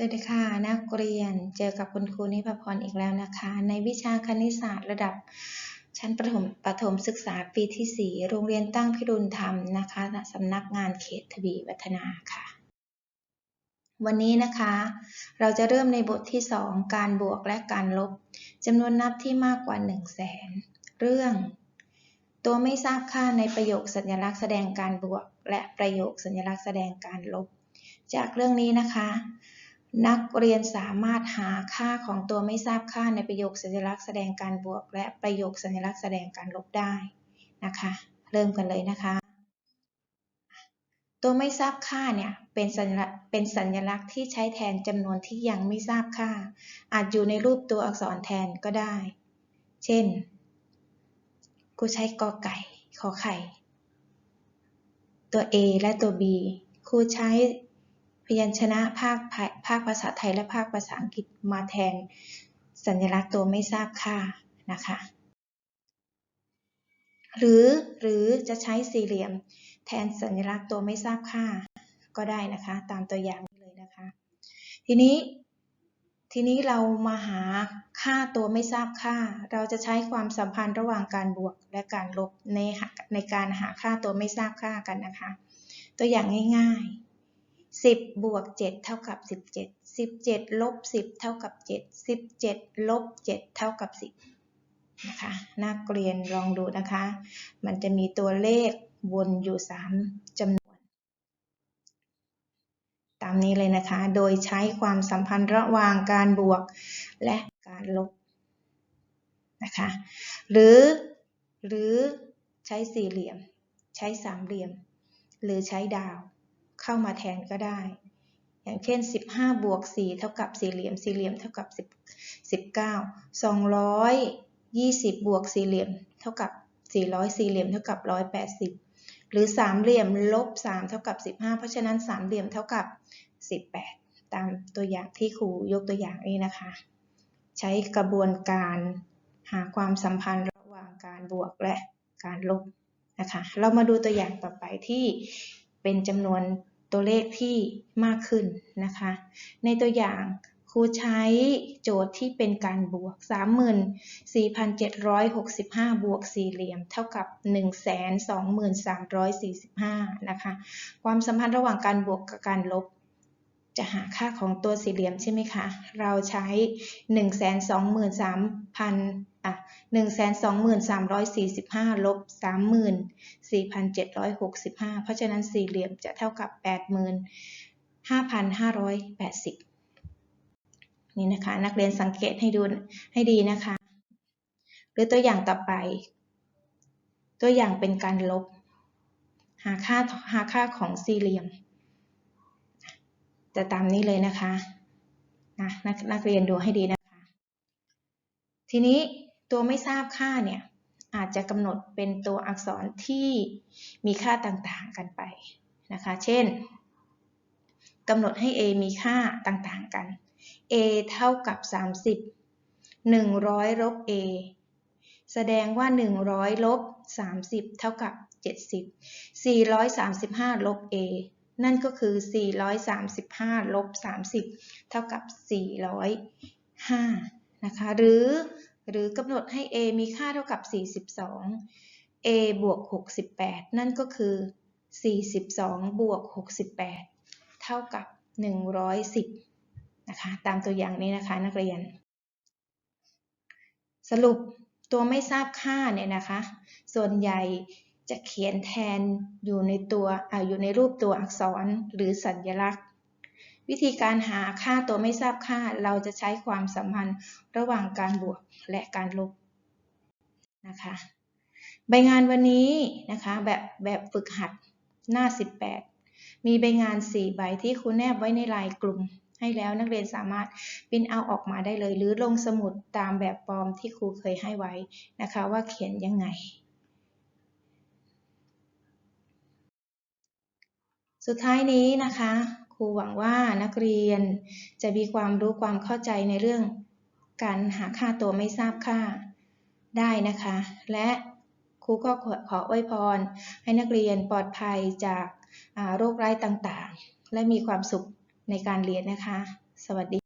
สวัสดีค่ะนักเรียนเจอกับคุณครูนิพพรอีกแล้วนะคะ ในวิชาคณิตศาสตร์ระดับชั้นประถมประถมศึกษาปีที่ 4 โรงเรียนตั้งพิรุณธรรมนะคะสำนักงานเขตทวีวัฒนาค่ะ วันนี้นะคะ เราจะเริ่มในบทที่ 2 การบวกและการลบจำนวนนับที่มากกว่า 1 0 0 0 0แสนเรื่อง ตัวไม่ทราบค่าในประโยคสัญลักษณ์แสดงการบวก และประโยคสัญลักษณ์แสดงการลบ จากเรื่องนี้นะคะ นักเรียนสามารถหาค่าของตัวไม่ทราบค่าในประโยคสัญลักษณ์แสดงการบวก และประโยคสัญลักษณ์แสดงการลบได้นะคะ เริ่มกันเลยนะคะ ตัวไม่ทราบค่าเนี่ยเป็นสัญลักษณ์เป็นสัญลักษณ์ที่ใช้แทนจำนวนที่ยังไม่ทราบค่า อาจอยู่ในรูปตัวอักษรแทนก็ได้ เช่นครูใช้กอไก่ขอไข่ ตัว A และตัว B ครูใช้ พยัญชนะภาคภาคภาษาไทยและภาคภาษาอังกฤษมาแทนสัญลักษณ์ตัวไม่ทราบค่านะคะ หรือหรือจะใช้สี่เหลี่ยมแทนสัญลักษณ์ตัวไม่ทราบค่าก็ได้นะคะตามตัวอย่างเลยนะคะ ทีนี้ทีนี้เรามาหาค่าตัวไม่ทราบค่า เราจะใช้ความสัมพันธ์ระหว่างการบวกและการลบในในการหาค่าตัวไม่ทราบค่ากันนะคะ ตัวอย่างง่าย ๆ 10บวก7เท่ากับ17 17ลบ10เท่ากับ7 17ลบ7เท่ากับ10นะคะนักเรียนลองดูนะคะ มันจะมีตัวเลขวนอยู่3จำนวน ตามนี้เลยนะคะ โดยใช้ความสัมพันธ์ระหว่างการบวกและการลบนะคะ หรือ หรือใช้สี่เหลี่ยม ใช้สามเหลี่ยม หรือใช้ดาว เข้ามาแทนก็ได้ อย่างเช่น 15 บวก 4 เท่ากับสี่เหลี่ยม สี่เหลี่ยมเท่ากับ 19 220 บวกสี่เหลี่ยม เท่ากับ 400 สี่เหลี่ยมเท่ากับ 180 หรือสามเหลี่ยมลบ 3 เท่ากับ 15 เพราะฉะนั้นสามเหลี่ยมเท่ากับ 18 ตามตัวอย่างที่ครูยกตัวอย่างนี้นะคะ ใช้กระบวนการหาความสัมพันธ์ระหว่างการบวกและการลบนะคะ เรามาดูตัวอย่างต่อไปที่เป็นจำนวน ตัวเลขที่มากขึ้นนะคะ ในตัวอย่างครูใช้โจทย์ที่เป็นการบวก 34,765 บวกสี่เหลี่ยม เท่ากับ 123,45นะคะ ความสัมพันธ์ระหว่างการบวกกับการลบ จะหาค่าของตัวสี่เหลี่ยมใช่ไหมคะ เราใช้ 123,000 อะ123,345ลบ34,765เพราะฉะนั้นสี่เหลี่ยมจะเท่ากับ85,580นี่นะคะ นักเรียนสังเกตให้ดูให้ดีนะคะ หรือตัวอย่างต่อไป ตัวอย่างเป็นการลบ หาค่าหาค่าของสี่เหลี่ยม จะตามนี้เลยนะคะนะนักนักเรียนดูให้ดีนะคะ ทีนี้ ตัวไม่ทราบค่าเนี่ยอาจจะกำหนดเป็นตัวอักษรที่มีค่าต่างๆกันไปนะคะ เช่นกำหนดให้ a มีค่าต่างๆกัน a เท่ากับ 30 100ลบ a แสดงว่า 100ลบ30 เท่ากับ 70 435ลบ a นั่นก็คือ 435ลบ30 เท่ากับ 405 นะคะ หรือ หรือกำหนดให้ a มีค่าเท่ากับ 42 a บวก 68 นั่นก็คือ 42 บวก 68 เท่ากับ 110 นะคะ ตามตัวอย่างนี้นะคะนักเรียน สรุปตัวไม่ทราบค่าเนี่ยนะคะ ส่วนใหญ่จะเขียนแทนอยู่ในตัวออยู่ในรูปตัวอักษรหรือสัญลักษณ์ วิธีการหาค่าตัวไม่ทราบค่า เราจะใช้ความสัมพันธ์ระหว่างการบวกและการลบนะคะใบงานวันนี้นะคะแบบแบบฝึกหัดหน้า 18 มีใบงาน 4 ใบที่ครูแนบไว้ในลายกลุ่ม ให้แล้วนักเรียนสามารถพิมพ์เอาออกมาได้เลย หรือลงสมุดตามแบบฟอร์มที่ครูเคยให้ไว้นะคะว่าเขียนยังไง สุดท้ายนี้นะคะ รูหวังว่านักเรียน จะมีความรู้ความเข้าใจในเรื่อง การหาค่าตัวไม่ทราบค่าได้นะคะ และครูก็ขออวยพร ให้นักเรียนปลอดภัยจากโรคร้ายต่างๆ และมีความสุขในการเรียนนะคะ สวัสดี